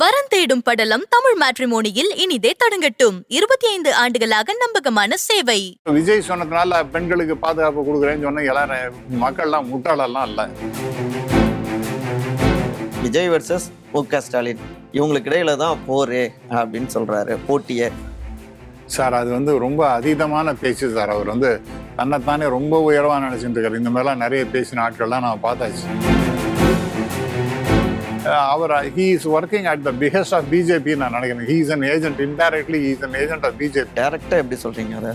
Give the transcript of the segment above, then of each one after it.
வரன் தேடும் படலம் தமிழ் மேட்ரிமோனியில் இனிதே தொடங்கட்டும். இருபத்தி ஐந்து ஆண்டுகளாக நம்பகமான சேவை. விஜய் சொன்னதுனால பெண்களுக்கு பாதுகாப்பு கொடுக்குறேன்னு சொன்ன எல்லாரும் மக்கள்லாம் முட்டாளெல்லாம் இல்லை விஜய் வர்சஸ் மு க ஸ்டாலின். இவங்களுக்கு இடையில தான் போரு அப்படின்னு சொல்றாரு போட்டியே. சார் அது வந்து ரொம்ப அதீதமான பேச்சு சார். அவர் வந்து தன்னைத்தானே ரொம்ப உயர்வா நினைச்சிட்டு இருக்காரு. இந்த மாதிரிலாம் நிறைய பேசின ஆட்கள்லாம் நான் பார்த்தாச்சு. அவர் he is working at the behest of BJP நான் நினைக்கிறேன். He is an agent indirectly he is an agent of BJP டைரக்டா எப்படி சொல்றீங்க அதை?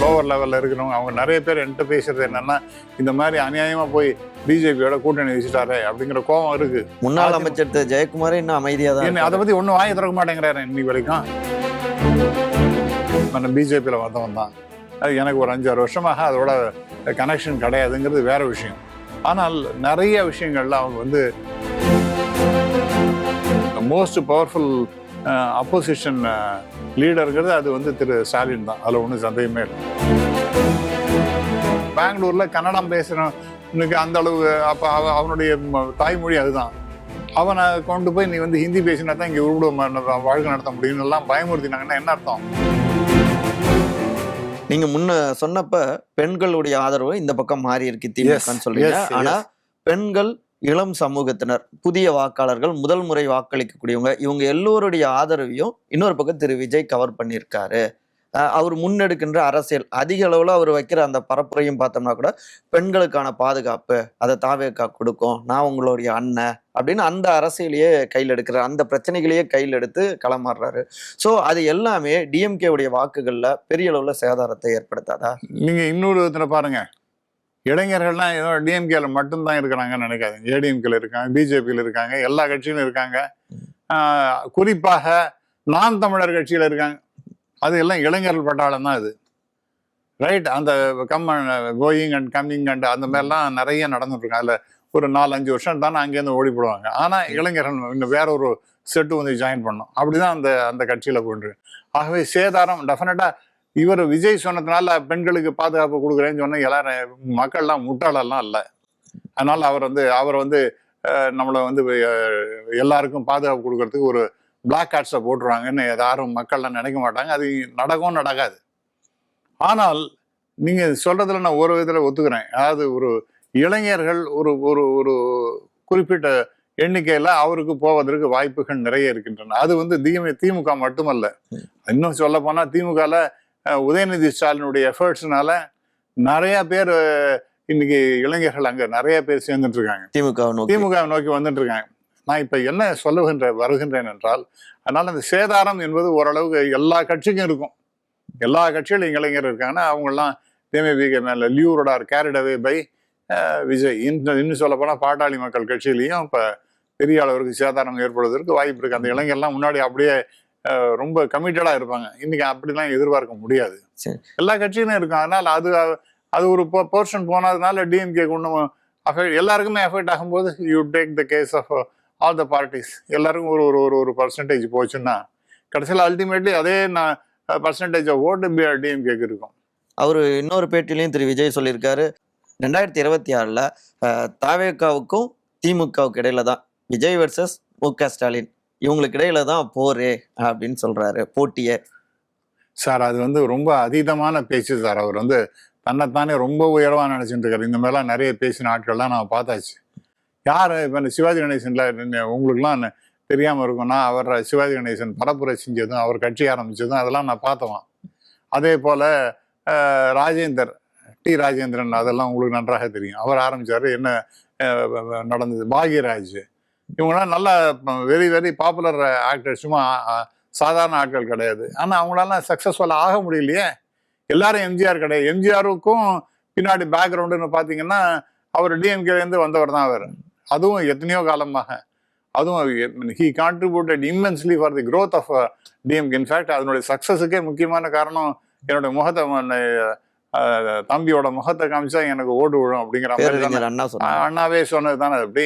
லோவர் லெவல்ல இருக்கிறவங்க அவங்க நிறைய பேர் என்கிட்ட பேசுறது என்னன்னா இந்த மாதிரி அநியாயமா போய் பிஜேபியோட கூட்டணி வச்சுட்டாரு அப்படிங்கிற கோபம் இருக்கு. முன்னாள் அமைச்சர் ஜெயக்குமாரே இன்னும் அமைதியா தான் அதை. பத்தி ஒன்றும் வாங்கி திறக்க மாட்டேங்கிறாரு இன்னைக்கு வரைக்கும். நான் பிஜேபியில் வந்தவன் தான். அது எனக்கு ஒரு அஞ்சாறு வருஷமாக அதோட கனெக்ஷன் கிடையாதுங்கிறது வேற விஷயம். ஆனால் நிறைய விஷயங்கள்ல அவங்க வந்து மோஸ்ட் பவர்ஃபுல் அப்போசிஷன் லீடருங்கிறது அது வந்து திரு ஸ்டாலின் தான். அதில் ஒன்றும் சந்தேகமே இல்லை. பெங்களூர்ல கன்னடம் பேசுறவனுக்கு அந்த அளவு அப்போ அவ- அவனுடைய தாய்மொழி அதுதான். அவனை கொண்டு போய் நீ வந்து ஹிந்தி பேசினா தான் இங்கே உருவிட வாழ்க்கை நடத்த முடியும்னு எல்லாம் பயமுறுத்தினாங்கன்னா என்ன அர்த்தம்? நீங்க முன்ன சொன்னப்ப பெண்களுடைய ஆதரவு இந்த பக்கம் மாறி இருக்கு திமுகன்னு சொல்றீங்க. ஆனா பெண்கள் இளம் சமூகத்தினர் புதிய வாக்காளர்கள் முதல் முறை வாக்களிக்கக்கூடியவங்க இவங்க எல்லோருடைய ஆதரவையும் இன்னொரு பக்கம் திரு விஜய் கவர் பண்ணியிருக்காரு. அவர் முன்னெடுக்கின்ற அரசியல். அதிக அளவுல அவர் வைக்கிற அந்த பரப்புரையும் பார்த்தோம்னா கூட பெண்களுக்கான பாதுகாப்பு அதை தாவேக்கா கொடுக்கும். நான் உங்களுடைய அண்ணன். அப்படின்னு அந்த அரசியலையே கையில் எடுக்கிறார் அந்த பிரச்சனைகளையே கையில் எடுத்து களமாடுறாரு. ஸோ அது எல்லாமே டிஎம்கே உடைய வாக்குகள்ல பெரிய அளவுல சேதாரத்தை ஏற்படுத்தாதா? நீங்க இன்னொரு விதத்துல பாருங்க. இளைஞர்கள்லாம் ஏதோ டிஎம்கேல மட்டும்தான் இருக்கிறாங்கன்னு நினைக்காதீங்க. ஏடிஎம்கேல இருக்காங்க பிஜேபியில் இருக்காங்க எல்லா கட்சியிலும் இருக்காங்க. குறிப்பாக நான் தமிழர் கட்சியில இருக்காங்க. அது எல்லாம் இளைஞர்கள் பட்டாளம் தான் இது ரைட் அந்த come going and coming and அந்த மாதிரிலாம் நிறைய நடந்துட்டு இருக்கு அதில் ஒரு நாலு அஞ்சு வருஷம் தானே அங்கேருந்து ஓடி போடுவாங்க. ஆனால் இளைஞர்கள் இன்னும் வேற ஒரு செட்டு வந்து ஜாயின் பண்ணோம் அப்படிதான் அந்த அந்த கட்சியில் போன்று ஆகவே சேதாரம் டெஃபினட்டாக இவர் விஜய் சொன்னதுனால பெண்களுக்கு பாதுகாப்பு கொடுக்குறேன்னு சொன்ன எல்லாரும் மக்கள்லாம் முட்டாளெல்லாம் இல்லை. அதனால அவர் வந்து அவர் வந்து நம்மளை வந்து எல்லாருக்கும் பாதுகாப்பு கொடுக்கறதுக்கு ஒரு பிளாக் கார்ட்ஸை போட்டுருவாங்கன்னு யாரும் மக்கள்லாம் நினைக்க மாட்டாங்க. அது நடக்கவும் நடக்காது. ஆனால் நீங்க சொல்றதுல நான் ஒரு விதத்துல ஒத்துக்கிறேன். அதாவது ஒரு இளைஞர்கள் ஒரு ஒரு ஒரு குறிப்பிட்ட எண்ணிக்கையில அவருக்கு போவதற்கு வாய்ப்புகள் நிறைய இருக்கின்றன. அது வந்து திமுக திமுக மட்டுமல்ல. இன்னும் சொல்ல போனா திமுகல அஹ், உதயநிதி ஸ்டாலினுடைய எஃபர்ட்ஸ்னால நிறைய பேர் இன்னைக்கு இளைஞர்கள் அங்க நிறைய பேர் சேர்ந்துட்டு இருக்காங்க. திமுக திமுக நோக்கி வந்துட்டு இருக்காங்க. நான் இப்ப என்ன சொல்லுகின்ற வருகின்றேன் என்றால் அதனால அந்த சேதாரம் என்பது ஓரளவுக்கு எல்லா கட்சிக்கும் இருக்கும். எல்லா கட்சியிலும் இளைஞர் இருக்காங்கன்னா அவங்கெல்லாம் தேமபிக மேல லியூரோட கேரிட் அவே பை விஜய். இன்னும் இன்னும் சொல்ல போனா பாட்டாளி மக்கள் கட்சியிலையும் இப்ப பெரிய அளவிற்கு சேதாரம் ஏற்படுவதற்கு வாய்ப்பு இருக்கு. அந்த இளைஞர்லாம் முன்னாடி அப்படியே ரொம்ப கமிட்டடா இருப்பாங்க. இன்னைக்கு அப்படிலாம் எதிர்பார்க்க முடியாது. எல்லா கட்சியிலும் இருக்கும். அதனால அது அது ஒரு போர்ஷன் போனதுனால டிஎம்கே ஒன்றும் அஃபெக்ட் எல்லாருக்குமே அஃபெக்ட் ஆகும்போது you take the case of all the parties எல்லாருக்கும் ஒரு ஒரு ஒரு ஒரு பர்சன்டேஜ் போச்சுன்னா கடைசியில் அல்டிமேட்லி அதே நான் பர்சன்டேஜ் ஓட்டு டிஎம்கேக்கு இருக்கும் அவர் இன்னொரு பேட்டிலையும் திரு விஜய் சொல்லியிருக்காரு. ரெண்டாயிரத்தி இருபத்தி ஆறுல தாவேக்காவுக்கும் திமுகவுக்கு இடையில தான் விஜய் வர்சஸ் மு க ஸ்டாலின். இவங்களுக்கு இடையில தான் போரு அப்படின்னு சொல்றாரு போட்டியே. சார் அது வந்து ரொம்ப அதீதமான பேச்சு சார் அவர் வந்து தன்னைத்தானே ரொம்ப உயர்வா நினைச்சிட்டு இருக்காரு. இந்த மாதிரிலாம் நிறைய பேசின ஆட்கள்லாம் நான் பார்த்தாச்சு. யார்? இப்போ இந்த சிவாஜி கணேசன்ல உங்களுக்குலாம் தெரியாமல் இருக்கும்னா அவர் சிவாஜி கணேசன் பரப்புரை செஞ்சதும் அவர் கட்சி ஆரம்பித்ததும் அதெல்லாம் நான் பார்த்தவன். அதே போல் ராஜேந்தர் டி ராஜேந்திரன் அதெல்லாம் உங்களுக்கு நன்றாக தெரியும். அவர் ஆரம்பித்தார் என்ன நடந்தது? பாக்யராஜ். இவங்களாம் நல்ல வெரி வெரி பாப்புலர் ஆக்டர் சும்மா சாதாரண ஆட்கள் கிடையாது. ஆனால் அவங்களால சக்ஸஸ்ஃபுல்லாக ஆக முடியலையே. எல்லாரும் எம்ஜிஆர் கிடையாது. எம்ஜிஆருக்கும் பின்னாடி பேக்ரவுண்டுன்னு பார்த்தீங்கன்னா அவர் டிஎம்கேலேருந்து வந்தவர் தான் அவர். அதுவும் எத்தனையோ காலமாக அதுவும் he contributed immensely for the growth of DMK in fact அதனுடைய சக்ஸஸுக்கே முக்கியமான காரணம் என்னுடைய முகத்தை தம்பியோட முகத்தை காமிச்சா எனக்கு ஓடு விழும் அப்படிங்கிற மாதிரி அண்ணாவே சொன்னது தானே அப்படி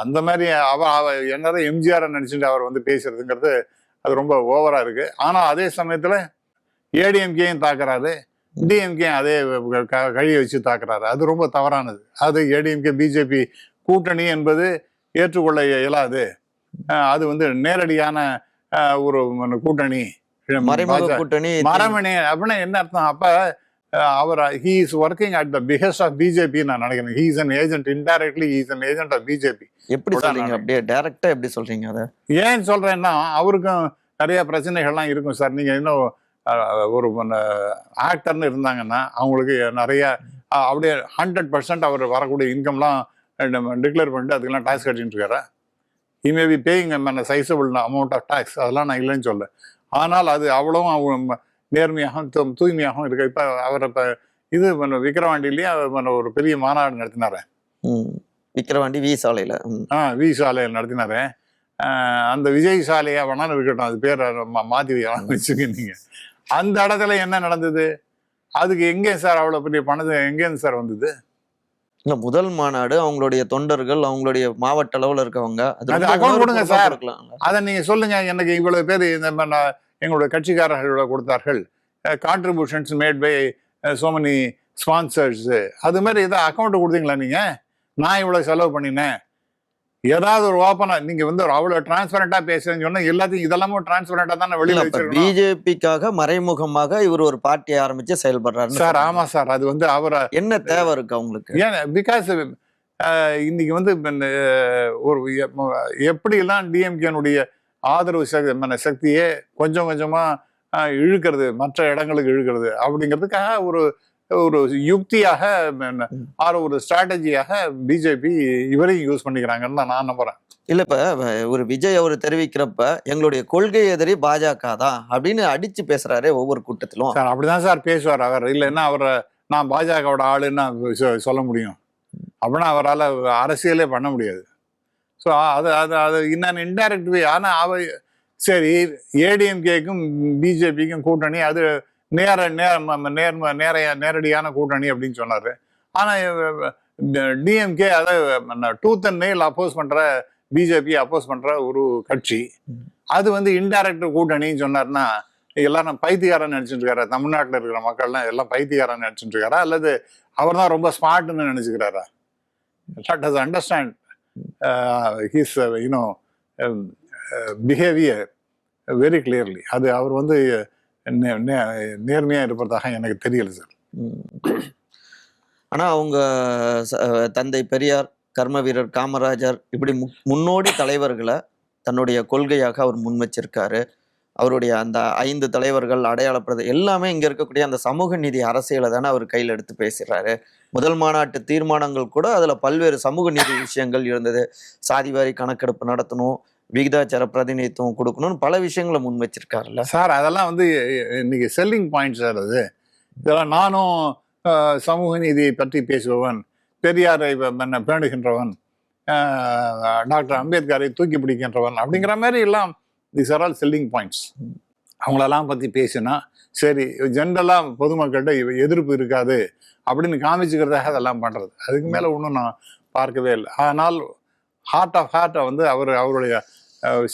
அந்த மாதிரி அவ அவ என்னதான் எம்ஜிஆர் நினைச்சுட்டு அவர் வந்து பேசுறதுங்கிறது அது ரொம்ப ஓவரா இருக்கு ஆனா அதே சமயத்துல ஏடிஎம்கேயும் தாக்குறாரு டிஎம்கே அதே கழிய வச்சு தாக்குறாரு அது ரொம்ப தவறானது அது ஏடிஎம்கே பிஜேபி கூட்டணி என்பது ஏற்றுக்கொள்ள இயலாது. அது வந்து நேரடியான ஒரு கூட்டணி. கூட்டணி. மரமணி அப்படின்னா என்ன அர்த்தம்? அப்ப அவர் he is working at the behest of BJP நான் நினைக்கிறேன். He is an agent indirectly he is an agent of BJP எப்படி சொல்றீங்க? அப்படியே டைரக்டா எப்படி சொல்றீங்க அத? ஏன் சொல்றேன்னா அவருக்கும் நிறைய பிரச்சனைகள்லாம் இருக்கும் சார். நீங்க இன்னும் ஒரு ஆக்டர்னு இருந்தாங்கன்னா அவங்களுக்கு நிறைய அப்படியே ஹண்ட்ரட் பர்சன்ட் அவர் வரக்கூடிய இன்கம்லாம் டிக்ளேர் பண்ணிட்டு அதுக்கெல்லாம் டாக்ஸ் கட்டிட்டு இருக்காரு? He may be paying a sizable amount of tax அதெல்லாம் நான் இல்லைன்னு சொல்ல ஆனால் அது அவ்வளவும் அவங்க நேர்மையாகவும் தூய்மையாகவும் இருக்கு இப்போ அவர் இப்போ இது பண்ண விக்கிரவாண்டிலேயே ஒரு பெரிய மாநாடு நடத்தினாரு. ம். விக்கிரவாண்டி வி சாலையில ம். ஆ வி சாலையில் நடத்தினாரு. அந்த விஜய் சாலையா வேணாலும் இருக்கட்டும். அது பேர் மா- மாத்தி வச்சுக்க நீங்க அந்த இடத்துல என்ன நடந்தது? அதுக்கு எங்கே சார் அவ்வளவு பெரிய பணத்தை எங்கேருந்து சார் வந்தது? இல்ல முதல் மாநாடு அவங்களுடைய தொண்டர்கள் அவங்களுடைய மாவட்ட அளவுல இருக்கவங்க. account கொடுங்க சார். அதை நீங்க சொல்லுங்க. எனக்கு இவ்வளவு பேர் இந்த எங்களுடைய கட்சிக்காரர்கள் கொடுத்தார்கள். Contributions made by so many sponsors அது மாதிரி ஏதோ அக்கௌண்ட் கொடுத்தீங்களா நீங்க? நான் இவ்வளவு செலவு பண்ணினேன். ஏதாவது ஒரு ஓப்பனா நீங்க வந்து அவ்வளவு டிரான்ஸ்பரண்டா பேசுறேன்னு சொன்னா எல்லாத்தையும் இதெல்லாமும் டிரான்ஸ்பரண்டா தானே வெளியில பிஜேபிக்காக மறைமுகமாக இவர் ஒரு பார்ட்டியை ஆரம்பிச்சு செயல்படுறாரு சார் ஆமா சார். அது வந்து அவரை என்ன தேவை இருக்கு அவங்களுக்கு? ஏன் பிகாஸ் இன்னைக்கு வந்து ஒரு எ- எப்படியெல்லாம் டிஎம்கேனுடைய ஆதரவு சக்தி சக்தியே கொஞ்சம் கொஞ்சமா இழுக்கிறது மற்ற இடங்களுக்கு இழுக்கிறது அப்படிங்கிறதுக்காக ஒரு ஒரு யுக்தியாக ஆர் ஒரு ஸ்ட்ராட்டஜியாக பிஜேபி இவரையும் யூஸ் பண்ணிக்கிறாங்கன்னு தான் நான் நம்புறேன். இல்ல இப்ப ஒரு விஜய் அவர் தெரிவிக்கிறப்ப எங்களுடைய கொள்கை எதிரி பாஜக தான் அப்படின்னு அடிச்சு பேசுறாரு ஒவ்வொரு கூட்டத்திலும். சார் அப்படிதான் சார் பேசுவார். அவர் இல்லைன்னா அவரை நான் பாஜகவோட ஆளுன்னு சொல்ல முடியும். அப்படின்னா அவரால் அரசியலே பண்ண முடியாது. ஸோ அது அது அது இன்னும் இன்டைரக்ட் வே ஆனால் அவ சரி ஏடிஎம்கேக்கும் பிஜேபிக்கும் கூட்டணி அது நேர நேர் நேர்ம நேரைய நேரடியான கூட்டணி அப்படின்னு சொன்னார். ஆனால் டிஎம்கே அதை டூத் அண்ட் நெயில் அப்போஸ் பண்ணுற பிஜேபி அப்போஸ் பண்ணுற ஒரு கட்சி. அது வந்து இன்டைரக்ட் கூட்டணின்னு சொன்னார்னா எல்லாரும் பைத்தியக்காரன் நினச்சிட்டு இருக்காரு. தமிழ்நாட்டில் இருக்கிற மக்கள்லாம் எல்லாம் பைத்தியக்காரன் நினைச்சிட்டு இருக்காரா? அல்லது அவர் தான் ரொம்ப ஸ்மார்ட்னு நினச்சிக்கிறாரா? Lot has understand his you know behaviour very clearly அது அவர் வந்து நேர்மையாக இருப்பதாக எனக்கு தெரியல சார். ஆனால் அவங்க ச- தந்தை பெரியார் கர்ம வீரர் காமராஜர் இப்படி மு- முன்னோடி தலைவர்களை தன்னுடைய கொள்கையாக அவர் முன் வச்சிருக்காரு அவருடைய அந்த ஐந்து தலைவர்கள் அடையாளப்படுது எல்லாமே இங்கே இருக்கக்கூடிய அந்த சமூக நீதி அரசியலை தானே அவர் கையில் எடுத்து பேசுகிறாரு முதல் மாநாட்டு தீர்மானங்கள் கூட அதில் பல்வேறு சமூக நீதி விஷயங்கள் இருந்தது. சாதிவாரி கணக்கெடுப்பு நடத்தணும் விகிதாச்சார பிரதிநிதித்துவம் கொடுக்கணும்னு பல விஷயங்களை முன் வச்சிருக்காருல்ல சார் அதெல்லாம் வந்து இன்னைக்கு செல்லிங் பாயிண்ட் சார் அது. இதெல்லாம் நானும் சமூக நீதியை பற்றி பேசுபவன் பெரியாரை என்ன பேணுகின்றவன் டாக்டர் அம்பேத்கரை தூக்கி பிடிக்கின்றவன் அப்படிங்கிற மாதிரி எல்லாம் this are all selling points அவங்களெல்லாம் பற்றி பேசினா சரி ஜென்ரலாக பொதுமக்கள்கிட்ட எதிர்ப்பு இருக்காது அப்படின்னு காமிச்சுக்கிறதாக அதெல்லாம் பண்ணுறது அதுக்கு மேலே ஒன்றும் நான் பார்க்கவே இல்லை. ஆனால் ஹார்ட் ஆஃப் ஹார்ட்டை வந்து அவர் அவருடைய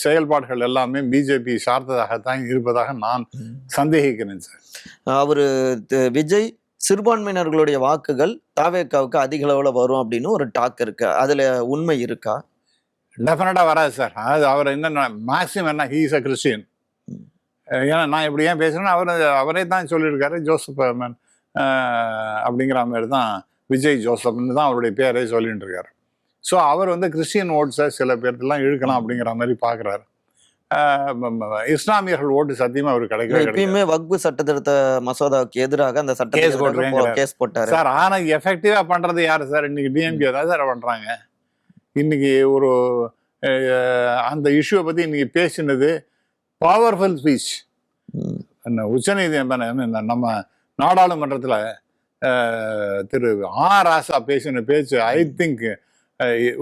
செயல்பாடுகள் எல்லாமே பிஜேபி சார்ந்ததாகத்தான் இருப்பதாக நான் சந்தேகிக்கிறேன் சார். அவரு விஜய் சிறுபான்மையினர்களுடைய வாக்குகள் தாவேக்காவுக்கு அதிக அளவுல வரும் அப்படின்னு ஒரு டாக் இருக்கு. அதுல உண்மை இருக்கா? டெஃபினட்டாக வராது சார். அது அவர் என்ன மேக்ஸிமம் என்ன ஹீஸ் அ கிறிஸ்டியன் ஏன்னா நான் இப்படி ஏன் பேசுறேன்னா அவர் அவரே தான் சொல்லியிருக்காரு ஜோசப் மேன் அப்படிங்கிற மாதிரி தான் விஜய் ஜோசப்னு தான் அவருடைய பேரே சொல்லிட்டு இருக்காரு. ஸோ அவர் வந்து கிறிஸ்டியன் ஓட்ஸை சில பேர்த்தெல்லாம் இழுக்கலாம் அப்படிங்கிற மாதிரி பார்க்குறாரு. இஸ்லாமியர்கள் ஓட்டு சத்தியமா அவர் கிடையாது எப்பயுமே வக்பு சட்ட திருத்த மசோதாவுக்கு எதிராக அந்த Case போட்டிருக்கேங்கிறாரு. சட்டத்தை கேஸ் போட்டாரு. சார் ஆனா எஃபெக்டிவா பண்றது யாரு சார்? இன்னைக்கு டிஎம்கே தான் சார் பண்றாங்க. இன்னைக்கு ஒரு அந்த இஷ்யூவை பத்தி இன்னைக்கு பேசினது பவர்ஃபுல் ஸ்பீச் ம். உச்சநீதிமன்றம் நம்ம நாடாளுமன்றத்துல திரு ஆர் ராசா பேசின பேச்சு ஐ திங்க்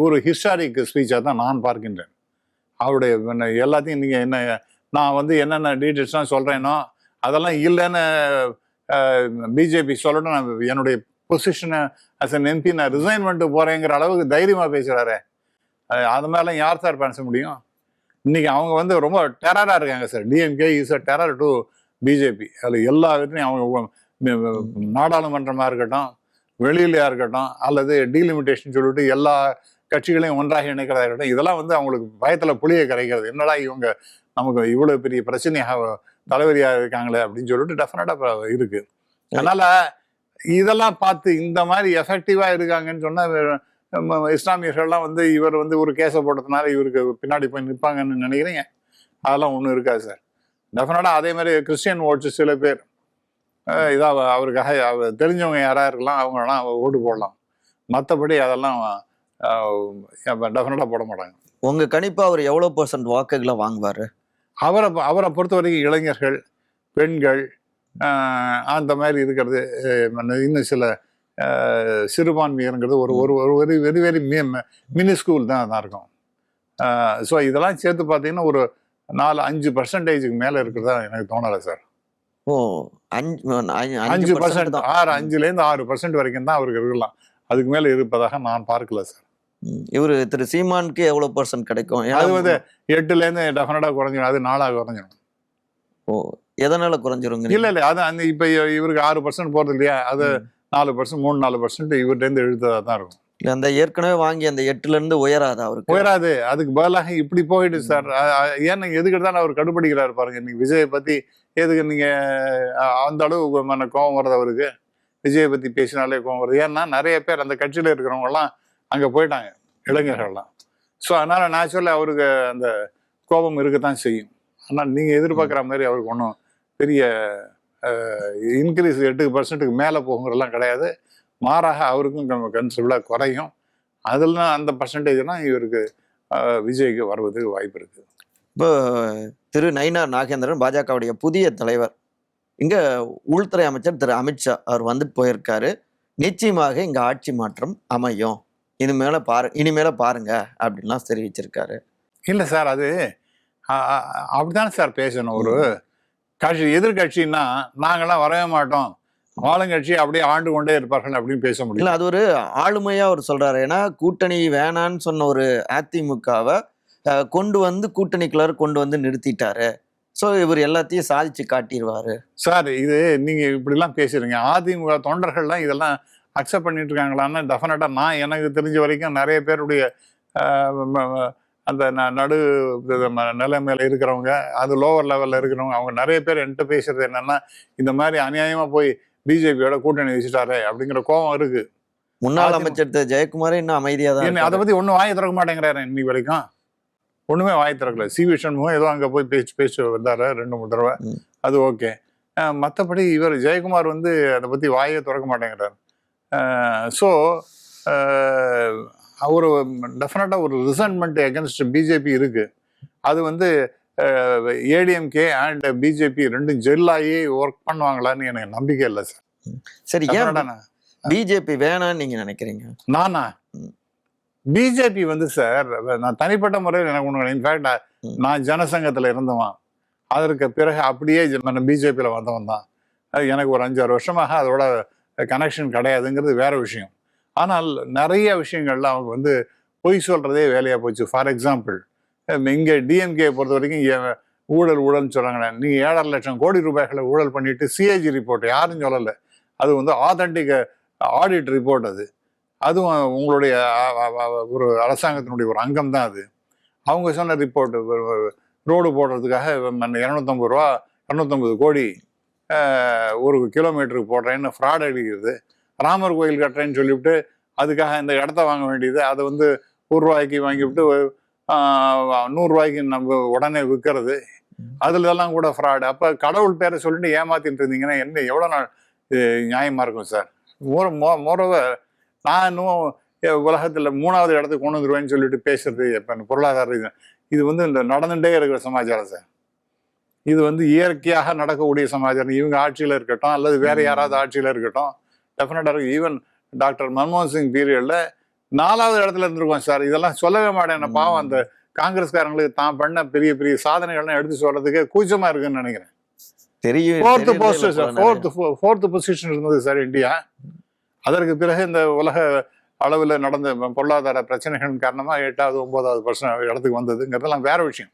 ஒரு ஹிஸ்டாரிக் ஸ்பீச்சாக தான் நான் பார்க்கின்றேன். அவருடைய என்ன எல்லாத்தையும் நீங்கள் என்ன நான் வந்து என்னென்ன டீட்டெயில்ஸ்லாம் சொல்கிறேனோ அதெல்லாம் இல்லைன்னு பிஜேபி சொல்லணும். நான் என்னுடைய பொசிஷனை அஸ் அன் எம்பி நான் ரிசைன் பண்ணிட்டு போகிறேங்கிற அளவுக்கு தைரியமாக பேசுகிறாரு அது மேலே யார் சார் பேச முடியும்? இன்றைக்கி அவங்க வந்து ரொம்ப டெரராக இருக்காங்க sir DMK is a terror to BJP அதில் எல்லா விதத்துலையும் அவங்க நாடாளுமன்றமாக இருக்கட்டும் வெளியிலையா இருக்கட்டும் அல்லது டீலிமிட்டேஷன் சொல்லிட்டு எல்லா கட்சிகளையும் ஒன்றாக இணைக்கிறதா இருக்கட்டும் இதெல்லாம் வந்து அவங்களுக்கு பயத்தில் புளியை கரைக்கிறது. என்னடா இவங்க நமக்கு இவ்வளோ பெரிய பிரச்சனையாக தலைவரியாக இருக்காங்களே அப்படின்னு சொல்லிட்டு டெஃபினட்டாக இருக்கு. அதனால இதெல்லாம் பார்த்து இந்த மாதிரி எஃபெக்டிவாக இருக்காங்கன்னு சொன்னால் நம்ம இஸ்லாமியர்கள்லாம் வந்து இவர் வந்து ஒரு கேஸை போட்டதுனால இவருக்கு பின்னாடி போய் நிற்பாங்கன்னு நினைக்கிறீங்க? அதெல்லாம் ஒன்றும் இருக்காது சார். டெஃபினட்டாக அதே மாதிரி கிறிஸ்டியன் ஓட்ஸ் சில பேர் அஹ் இதா அவருக்காக அவர் தெரிஞ்சவங்க யாரா இருக்கலாம் அவங்களாம் ஓட்டு போடலாம். மற்றபடி அதெல்லாம் டெஃபினட்டாக போட மாட்டாங்க. உங்க கணிப்பு அவர் எவ்வளவு பர்சன்ட் வாக்குகளை வாங்குவாரு? அவரை அவரை பொறுத்த வரைக்கும் இளைஞர்கள் பெண்கள் அந்த மாதிரி இருக்கிறது இன்னும் சில சிறுபான்மையருங்கிறது ஒரு ஒரு ஒரு very very very mini school தான் அதான் இருக்கும். ஸோ இதெல்லாம் சேர்த்து பார்த்தீங்கன்னா ஒரு நாலு அஞ்சு பர்சன்டேஜுக்கு மேலே இருக்கிறதா எனக்கு தோணலை சார் ஓ அஞ்சு அஞ்சு- பர்சன்ட் தான். ஆறு அஞ்சுலேருந்து ஆறு பர்சன்ட் வரைக்கும் தான் அவருக்கு இருக்கலாம். அதுக்கு மேலே இருப்பதாக நான் பார்க்கல சார். இவரு திரு சீமானுக்கு எவ்வளவு பர்சன்ட் கிடைக்கும்? அது வந்து எட்டுலேருந்து டெஃபினட்டாக குறைஞ்சிடும். அது நாலாக குறைஞ்சிடும். ஓ எதனால குறைஞ்சிருங்க இல்ல இல்ல. அது அந்த இப்ப இவருக்கு ஆறு பர்சன்ட் போறது இல்லையா? அது நாலு பர்சன்ட் மூணு நாலு பர்சன்ட் இவர்கிட்ட இருந்து எழுத்ததா தான் இருக்கும். இல்ல அந்த ஏற்கனவே வாங்கி அந்த எட்டுல இருந்து உயராது அவருக்கு. உயராது. அதுக்கு பதிலாக இப்படி போயிட்டு சார் ஏன் நீங்க எதுக்கு தான் அவர் கடுபடிக்கிறாரு பாருங்க. நீங்க விஜயை பத்தி எதுக்கு நீங்க அ- அந்த அளவு கோபம் வருது அவருக்கு? விஜயை பத்தி பேசினாலே கோபம் வருது. ஏன்னா நிறைய பேர் அந்த கட்சியில இருக்கிறவங்க எல்லாம் அங்க போயிட்டாங்க இளைஞர்கள்லாம். ஸோ அதனால நேச்சுரலி அவருக்கு அந்த கோபம் இருக்கத்தான் செய்யும். ஆனா நீங்க எதிர்பார்க்குற மாதிரி அவருக்கு ஒன்றும் பெரிய இன்க்ரீஸ் எட்டு பர்சன்ட்டுக்கு மேலே போகுங்கிறதெல்லாம் கிடையாது. மாறாக அவருக்கும் கன்சிடபிளாக குறையும். அதில் அந்த பர்சன்டேஜ்லாம் இவருக்கு விஜய்க்கு வருவதுக்கு வாய்ப்பு இருக்கு. இப்போ திரு நயினார் நாகேந்திரன் பாஜகவுடைய புதிய தலைவர். இங்க உள்துறை அமைச்சர் திரு அமித்ஷா அவர் வந்துட்டு போயிருக்காரு. நிச்சயமாக இங்க ஆட்சி மாற்றம் அமையும். இனிமேல பாரு இனிமேல பாருங்க அப்படின்லாம் தெரிவிச்சிருக்காரு. இல்லை சார் அது அ- அ- அப்படித்தானே சார் பேசணும் ஒரு கட்சி எதிர்கட்சின்னா நாங்களாம் வரவே மாட்டோம். ஆளுங்கட்சி அப்படியே ஆண்டு கொண்டே இருப்பார்கள் அப்படின்னு பேச முடியும். இல்ல அது ஒரு ஆளுமையா அவர் சொல்றாரு. ஏன்னா கூட்டணி வேணான்னு சொன்ன ஒரு அதிமுகவை கொண்டு வந்து கூட்டணிக்குள்ளார கொண்டு வந்து நிறுத்திட்டாரு. ஸோ இவர் எல்லாத்தையும் சாதிச்சு காட்டிடுவாரு சார் இது நீங்க இப்படிலாம் பேசுறீங்க அதிமுக தொண்டர்கள்லாம் இதெல்லாம் அக்செப்ட் பண்ணிட்டு இருக்காங்களான்னு டெஃபினட்டா நான் எனக்கு தெரிஞ்ச வரைக்கும் நிறைய பேருடைய அந்த நடு நிலைமையில இருக்கிறவங்க அது லோவர் லெவல்ல இருக்கிறவங்க அவங்க நிறைய பேர் என்கிட்ட பேசுறது என்னன்னா இந்த மாதிரி அநியாயமா போய் பிஜேபியோட கூட்டணி வச்சுட்டாரு அப்படிங்கிற கோபம் இருக்கு. முன்னாள் அமைச்சர் ஜெயக்குமாரே இன்னும் அமைதியா தான் அதை. பத்தி ஒன்றும் வாயை திறக்க மாட்டேங்கிறாரு இன்னைக்கு வரைக்கும். ஒண்ணுமே வாயை திறக்கல. சி விஷன்முகம் ஏதோ அங்க போய் பேச்சு பேச்சு வந்தாரு ரெண்டு மூணு தடவை. அது ஓகே. மற்றபடி இவர் ஜெயக்குமார் வந்து அதை பத்தி வாயே திறக்க மாட்டேங்கிறார். ஸோ ஒரு டெஃபினட்டாக ஒரு ரிசன்மெண்ட் அகேன்ஸ்ட் பிஜேபி இருக்கு. அது வந்து ஏடிஎம்கே அண்ட் பிஜேபி ரெண்டும் ஜெல்லாகி ஒர்க் பண்ணுவாங்களான்னு எனக்கு நம்பிக்கை இல்லை சார் சரி ஏன் பிஜேபி வேணாம்னு நீங்க நினைக்கிறீங்க? நானா. பிஜேபி வந்து சார் நான் தனிப்பட்ட முறையில் எனக்கு ஒன்று இன்ஃபேக்ட். நான் ஜனசங்கத்தில் இருந்தவன். அதற்கு பிறகு அப்படியே பிஜேபியில் வந்தவன் தான். எனக்கு ஒரு அஞ்சாறு வருஷமாக அதோட கனெக்ஷன் கிடையாதுங்கிறது வேற விஷயம். ஆனால் நிறைய விஷயங்கள்ல அவங்க வந்து பொய் சொல்றதே வேலையா போச்சு. ஃபார் எக்ஸாம்பிள் இங்கே டிஎம்கே பொறுத்த வரைக்கும் ஊழல் ஊழல்னு சொல்றாங்களே நீங்க ஏழரை லட்சம் கோடி ரூபாய்களை ஊழல் பண்ணிட்டு சிஏஜி ரிப்போர்ட் யாரும் சொல்லலை. அது வந்து ஆதென்டிக் ஆடிட் ரிப்போர்ட் அது. அதுவும் உங்களுடைய ஒரு அரசாங்கத்தினுடைய ஒரு அங்கம் தான் அது. அவங்க சொன்ன ரிப்போர்ட் ரோடு போடுறதுக்காக இரநூத்தம்பது ரூபா இரநூத்தம்பது கோடி ஒரு கிலோமீட்டருக்கு போடுறேன்னு ஃப்ராட் அடிக்கிறது. ராமர் கோயில் கட்டுறேன்னு சொல்லிவிட்டு அதுக்காக இந்த இடத்த வாங்க வேண்டியது. அதை வந்து ஒரு ரூபாய்க்கு வாங்கிவிட்டு ஆஹ், நூறு ரூபாய்க்கு நம்ம உடனே விற்கிறது அதுல எல்லாம் கூட ஃப்ராடு அப்போ கடவுள் பேரை சொல்லிட்டு ஏமாத்திட்டு இருந்தீங்கன்னா என்ன எவ்வளோ நாள் இது நியாயமா இருக்கும் சார்? மோர் மோ மோரோவர் நான் இன்னும் உலகத்துல மூணாவது இடத்துக்கு கொண்டு வந்துருவேன்னு சொல்லிட்டு பேசுறது இப்போ பொருளாதார இது இது வந்து இந்த நடந்துட்டே இருக்கிற சமாச்சாரம் சார். இது வந்து இயற்கையாக நடக்கக்கூடிய சமாச்சாரம். இவங்க ஆட்சியில இருக்கட்டும் அல்லது வேற. யாராவது ஆட்சியில இருக்கட்டும் டெஃபினட்டா இருக்கு ஈவன் டாக்டர் மன்மோகன் சிங் பீரியட்ல நாலாவது இடத்துல இருந்திருக்கோம் சார். இதெல்லாம் சொல்லவே மாட்டேன். பாவம் அந்த காங்கிரஸ்காரங்களுக்கு தான் பண்ண பெரிய பெரிய சாதனைகள்லாம் எடுத்து சொல்றதுக்கு கூச்சமா இருக்குன்னு நினைக்கிறேன். தெரியும் fourth post sir. Fourth fourth position இருந்தது சார் இந்தியா. அதற்கு பிறகு இந்த உலக அளவில் நடந்த பொருளாதார பிரச்சனைகளின் காரணமாக எட்டாவது ஒன்பதாவது பர்சன்ட் இடத்துக்கு வந்ததுங்கிறதெல்லாம் வேற விஷயம்.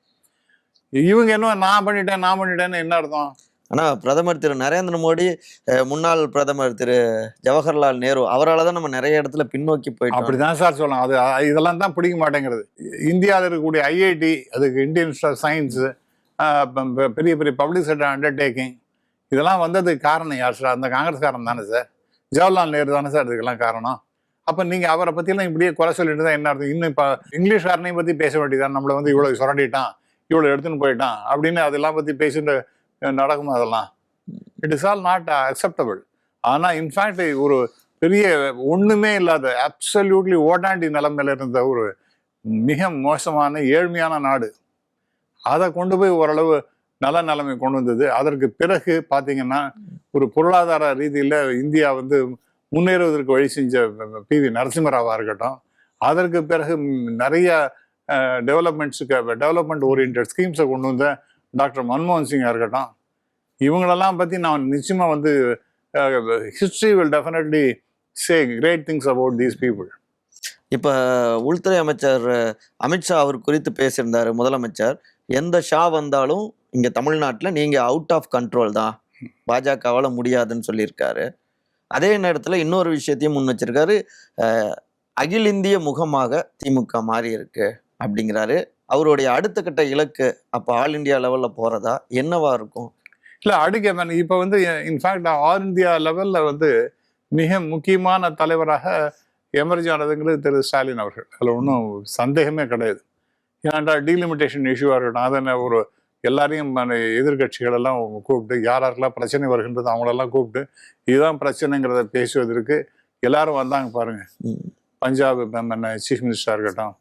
இவங்க என்ன நான் பண்ணிட்டேன் நான் பண்ணிட்டேன்னு என்ன அர்த்தம்? ஆனால் பிரதமர் திரு நரேந்திர மோடி முன்னாள் பிரதமர் திரு ஜவஹர்லால் நேரு அவரால் தான் நம்ம நிறைய இடத்துல பின்னோக்கி போயிட்டோம். அப்படிதான் சார் சொல்லலாம் அது இதெல்லாம் தான் பிடிக்க மாட்டேங்கிறது. இந்தியாவில் இருக்கக்கூடிய ஐஐடி அதுக்கு இந்தியன் இன்ஸ்டியூட் ஆஃப் சயின்ஸ் பெரிய பெரிய பப்ளிக் செக்டர் அண்டர்டேக்கிங் இதெல்லாம் வந்ததுக்கு காரணம் யார் சார்? அந்த காங்கிரஸ்காரன் தானே சார்? ஜவஹர்லால் நேரு தானே சார் இதுக்கெல்லாம் காரணம்? அப்போ நீங்கள் அவரை பற்றிலாம் இப்படியே குறை சொல்லிட்டு தான் என்ன அர்த்தம்? இன்னும் இப்போ இங்கிலீஷ்காரனையும் பற்றி பேச வேண்டியதான் நம்மளை வந்து இவ்வளோ சுரண்டிட்டான் இவ்வளோ எடுத்துன்னு போயிட்டான் அப்படின்னு அதெல்லாம் பற்றி பேசிட்டு நடக்கும் அதெல்லாம்? It is all not acceptable ஆனால் இன்ஃபேக்ட் ஒரு பெரிய ஒன்றுமே இல்லாத அப்சல்யூட்லி ஓட்டாண்டி நிலைமையில இருந்த ஒரு மிக மோசமான ஏழ்மையான நாடு. அதை கொண்டு போய் ஓரளவு நல்ல நிலைமை கொண்டு வந்தது. அதற்கு பிறகு பார்த்தீங்கன்னா ஒரு பொருளாதார ரீதியில் இந்தியா வந்து முன்னேறுவதற்கு வழி செஞ்ச பி. வி. நரசிம்மராவாக இருக்கட்டும். அதற்கு பிறகு நிறைய டெவலப்மெண்ட்ஸுக்கு டெவலப்மெண்ட் ஓரியன்ட் ஸ்கீம்ஸை கொண்டு வந்த டாக்டர் மன்மோகன் சிங்காக இருக்கட்டும். இவங்களெல்லாம் பற்றி நான் நிச்சயமாக வந்து history will definitely say great things about these people இப்போ உள்துறை அமைச்சர் அமித்ஷா அவர் குறித்து பேசியிருந்தாரு முதலமைச்சர். எந்த ஷா வந்தாலும் இங்கே தமிழ்நாட்டில் நீங்கள் அவுட் ஆஃப் கண்ட்ரோல் தான். பாஜகவால் முடியாதுன்னு சொல்லியிருக்காரு. அதே நேரத்தில் இன்னொரு விஷயத்தையும் முன் வச்சிருக்காரு. அகில இந்திய முகமாக திமுக மாறி இருக்கு அப்படிங்கிறாரு. அவருடைய அடுத்த கட்ட இலக்கு அப்ப ஆல் இந்தியா லெவல்ல போறதா? என்னவா இருக்கும்? இல்லை அடுக்க இப்போ வந்து இன்ஃபேக்ட் ஆல் இந்தியா லெவலில் வந்து மிக முக்கியமான தலைவராக எமர்ஜ் ஆனதுங்கிறது திரு ஸ்டாலின் அவர்கள். அதில் ஒன்றும் சந்தேகமே கிடையாது. ஏன்டா டீலிமிட்டேஷன் இஷ்யூவாக இருக்கட்டும் அதை ஒரு எல்லாரையும் மன- எதிர்க்கட்சிகள் எல்லாம் கூப்பிட்டு யார் யாருக்கெல்லாம் பிரச்சனை வருகின்றது அவங்களெல்லாம் கூப்பிட்டு இதுதான் பிரச்சனைங்கிறத பேசுவதற்கு எல்லாரும் வந்தாங்க பாருங்க. ம். பஞ்சாப் சீஃப் மினிஸ்டராக இருக்கட்டும்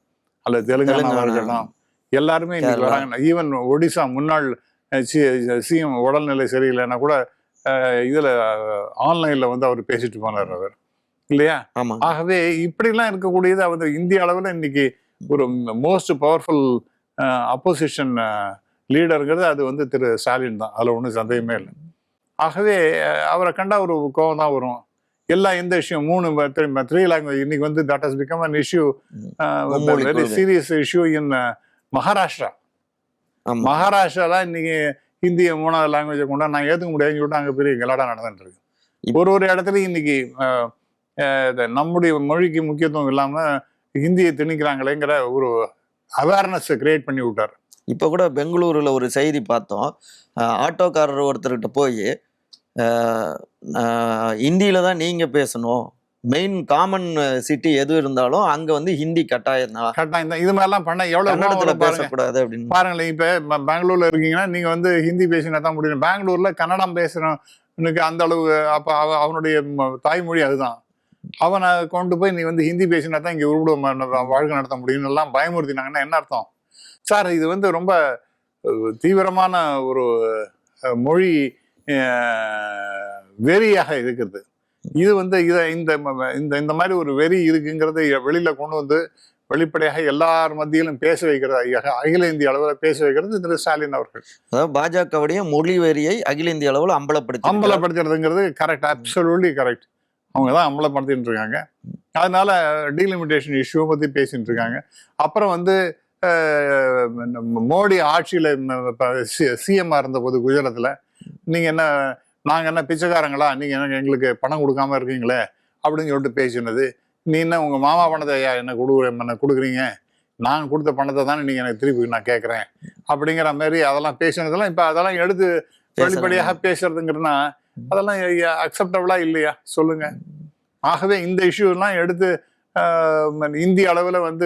அல்லது தெலுங்கானா. இருக்கட்டும் எல்லாருமே இன்னைக்கு. வராங்க. ஈவன் ஒடிசா முன்னாள் சிஎம் உடல்நிலை சரியில்லைன்னா கூட இதுல ஆன்லைன்ல வந்து அவர் பேசிட்டு போனார் அவர். இல்லையா? ஆகவே இப்படிலாம் இருக்கக்கூடியது வந்து இந்திய அளவில் இன்னைக்கு ஒரு மோஸ்ட் பவர்ஃபுல் அப்போசிஷன் லீடருங்கிறது அது வந்து திரு ஸ்டாலின் தான். அதில் ஒன்றும் சந்தேகமே இல்லை. ஆகவே அவரை கண்டா ஒரு கோவம் தான் வரும். எல்லா எந்த இஷ்யூ மூணு த்ரீ லாங்குவேஜ் இன்னைக்கு வந்து that has become an issue very. Serious issue in Maharashtra. ஆமா. மகாராஷ்டிரால இன்னைக்கு ஹிந்தியை மூணாவது லாங்குவேஜை கொண்டா நான் ஏற்றுக்க முடியாதுன்னு சொல்லிட்டு அங்கே பெரிய கலாட்டம் நடந்துட்டு இருக்கு. ஒரு ஒரு இடத்துலையும் இன்னைக்கு நம்முடைய மொழிக்கு முக்கியத்துவம் இல்லாம ஹிந்தியை திணிக்கிறாங்களேங்கிற ஒரு அவேர்னஸ் கிரியேட் பண்ணி விட்டார். இப்போ கூட பெங்களூருல ஒரு செய்தி பார்த்தோம். ஆட்டோக்காரர் ஒருத்தர்கிட்ட போய் ஹிந்தியில தான் நீங்க பேசணும். மெயின் காமன் சிட்டி எது இருந்தாலும் அங்க வந்து ஹிந்தி கட்டாயம் தான். கரெக்டா இந்த இது மாதிரிலாம் பண்ண எவ்வளவு கோவம் கன்னடத்துல பேசக்கூடாது அப்படின்னு. பாருங்களேன் இப்ப பெங்களூர்ல இருக்கீங்கன்னா நீங்க வந்து ஹிந்தி பேசினா தான் முடியும். பெங்களூர்ல கன்னடம் பேசுறவனுக்கு அந்த அளவு அப்ப அவ- அவனுடைய தாய்மொழி அதுதான். அவனை கொண்டு போய் நீ வந்து ஹிந்தி பேசினா தான் இங்க உருவிட வாழ்க்கை நடத்த முடியும்னு எல்லாம் பயமுறுத்தினாங்கன்னா என்ன அர்த்தம்? சார் இது வந்து ரொம்ப தீவிரமான ஒரு மொழி வெறியாக இருக்கிறது. இது வந்து இதை இந்த இந்த இந்த மாதிரி ஒரு வெறி இருக்குங்கிறத வெளியில கொண்டு வந்து வெளிப்படையாக எல்லார் மத்தியிலும் பேச வைக்கிறது அக- அகில இந்திய அளவில் பேச வைக்கிறது திரு ஸ்டாலின் அவர்கள். அதாவது பாஜகவுடைய மொழி வெறியை அகில இந்திய அளவில் அம்பலப்படுத்தி அம்பலப்படுத்துறதுங்கிறது கரெக்ட் அப்சல்யூட்லி கரெக்ட் அவங்க தான் அம்பலப்படுத்திட்டு இருக்காங்க. அதனால டீலிமிட்டேஷன் இஷ்யூ பத்தி பேசிட்டு இருக்காங்க. அப்புறம் வந்து மோடி ஆட்சியில சிஎம்ஆ இருந்தபோது குஜராத்தில் நீங்க என்ன நாங்க என்ன பிச்சைக்காரங்களா? நீங்க என்ன எங்களுக்கு பணம் கொடுக்காம இருக்கீங்களே? அப்படின்னு சொல்லிட்டு பேசினது. நீ என்ன உங்க மாமா பணத்தை ஐயா என்ன கொடு என்ன கொடுக்குறீங்க? நான் கொடுத்த பணத்தை தானே நீங்க எனக்கு திருப்பி நான் கேட்குறேன். அப்படிங்கிற மாதிரி அதெல்லாம் பேசினதெல்லாம் இப்போ அதெல்லாம் எடுத்து வெளிப்படையாக பேசுறதுங்கிறதுனா அதெல்லாம் அக்செப்டபிளா இல்லையா? சொல்லுங்க. ஆகவே இந்த இஷ்யூலாம் எடுத்து இந்திய அளவில் வந்து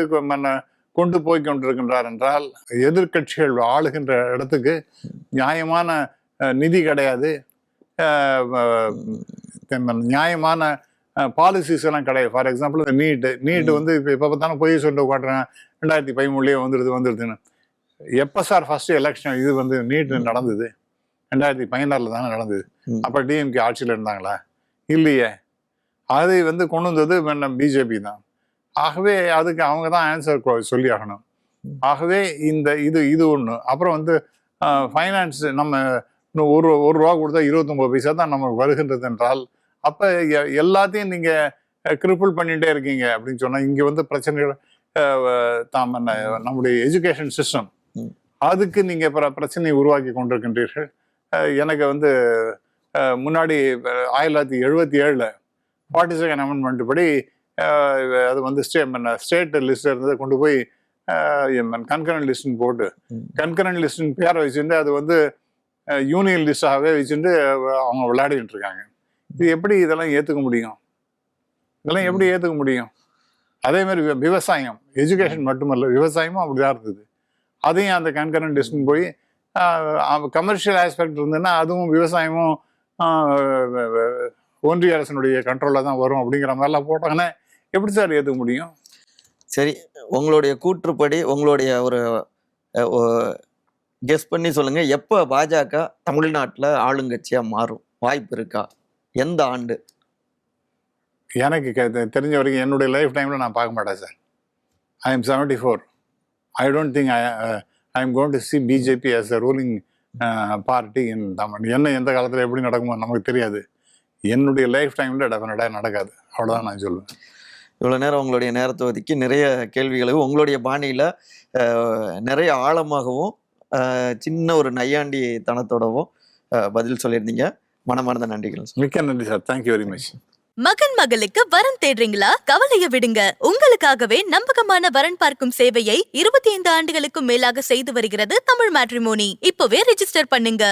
கொண்டு போய் கொண்டிருக்கின்றார் என்றால் எதிர்க்கட்சிகள் ஆளுகின்ற இடத்துக்கு நியாயமான நிதி கிடையாது. நியாயமான பாலிசிஸ் எல்லாம் கிடையாது. ஃபார் எக்ஸாம்பிள் இந்த நீட்டு நீட் வந்து இப்போ இப்போ பார்த்தாலும் போய் சொல்லிட்டு உட்காடுறேன் ரெண்டாயிரத்தி பதிமூணுலேயே வந்துடுது வந்துடுதுன்னு எப்போ சார் ஃபர்ஸ்ட் எலெக்ஷன் இது வந்து நீட் நடந்தது? ரெண்டாயிரத்தி பதினாறில் தானே நடந்தது. அப்போ டிஎம்கே ஆட்சியில் இருந்தாங்களா? இல்லையே. அது வந்து கொண்டு வந்தது பிஜேபி தான். ஆகவே அதுக்கு அவங்க தான் ஆன்சர் சொல்லி ஆகணும். ஆகவே இந்த இது இது ஒன்று அப்புறம் வந்து ஃபைனான்ஸ் நம்ம இன்னும் ஒரு ஒரு ரூபா கொடுத்தா இருபத்தொம்பது பைசா தான் நமக்கு வருகின்றது என்றால் அப்போ எல்லாத்தையும் நீங்கள் கிரிப்பிள் பண்ணிகிட்டே இருக்கீங்க அப்படின்னு சொன்னால் இங்கே வந்து பிரச்சனைகள் தாம் என்ன, நம்முடைய எஜுகேஷன் சிஸ்டம். அதுக்கு நீங்கள் பிர பிரச்சனையை உருவாக்கி கொண்டிருக்கின்றீர்கள் எனக்கு வந்து முன்னாடி ஆயிரத்தி தொள்ளாயிரத்தி எழுபத்தி ஏழில் ஃபார்ட்டி செகண்ட் அமெண்ட்மெண்ட் படி அது வந்து ஸ்டே ஸ்டேட் லிஸ்ட் இருந்ததை கொண்டு போய் கன்கரண்ட் லிஸ்ட்னு போட்டு. கன்கரண்ட் லிஸ்ட்னு பேரை வச்சுட்டு அது வந்து யூனியன் லிஸ்டாகவே வச்சுட்டு அவங்க விளையாடிட்டு இருக்காங்க. இது எப்படி இதெல்லாம் ஏற்றுக்க முடியும்? இதெல்லாம் எப்படி ஏற்றுக்க முடியும்? அதே மாதிரி விவசாயம். எஜுகேஷன் மட்டுமல்ல விவசாயமும் அப்படிதான் இருந்தது அதையும் அந்த கன்கரண்ட் லிஸ்ட்னு போய் கமர்ஷியல் ஆஸ்பெக்ட் இருந்ததுன்னா அதுவும் விவசாயமும் ஒன்றிய அரசினுடைய கண்ட்ரோலில் தான் வரும் அப்படிங்கிற மாதிரிலாம் போட்டாங்கன்னா எப்படி சார் ஏற்றுக்க முடியும்? சரி உங்களுடைய கூற்றுப்படி உங்களுடைய ஒரு கெஸ் பண்ணி சொல்லுங்க. எப்ப பாஜக தமிழ்நாட்டுல ஆளுங்கட்சியா மாறும்? வாய்ப்பு இருக்கா? எந்த ஆண்டு? எனக்கு தெரிஞ்ச வரைக்கும் என்னுடைய லைஃப் டைமில் நான் பார்க்க மாட்டேன் sir I am seventy four I don't think I I am going to see BJP as a ruling party in Tamil என்ன எந்த காலத்தில் எப்படி நடக்குமோ நமக்கு தெரியாது. என்னுடைய லைஃப் டைமில் டெஃபினட்டாக நடக்காது. அவ்வளோதான் நான் சொல்லுவேன் இவ்வளவு நேரம் உங்களுடைய நேரத்தை ஒதுக்கி நிறைய கேள்விகளையும் உங்களுடைய பாணியில அஹ், நிறைய ஆழமாகவும் சின்ன ஒரு நையாண்டி தனத்தோடவும் பதில் சொல்லியிருந்தீங்க. மனமார்ந்த நன்றிகள் மிக்க நன்றி சார். தேங்க்யூ வெரி மச் மகன் மகளுக்கு வரன் தேடுறீங்களா? கவலைய விடுங்க. உங்களுக்காகவே நம்பகமான வரன் பார்க்கும் சேவையை இருபத்தி ஐந்து ஆண்டுகளுக்கும் மேலாக செய்து வருகிறது தமிழ் மேட்ரிமோனி. இப்பவே ரெஜிஸ்டர் பண்ணுங்க.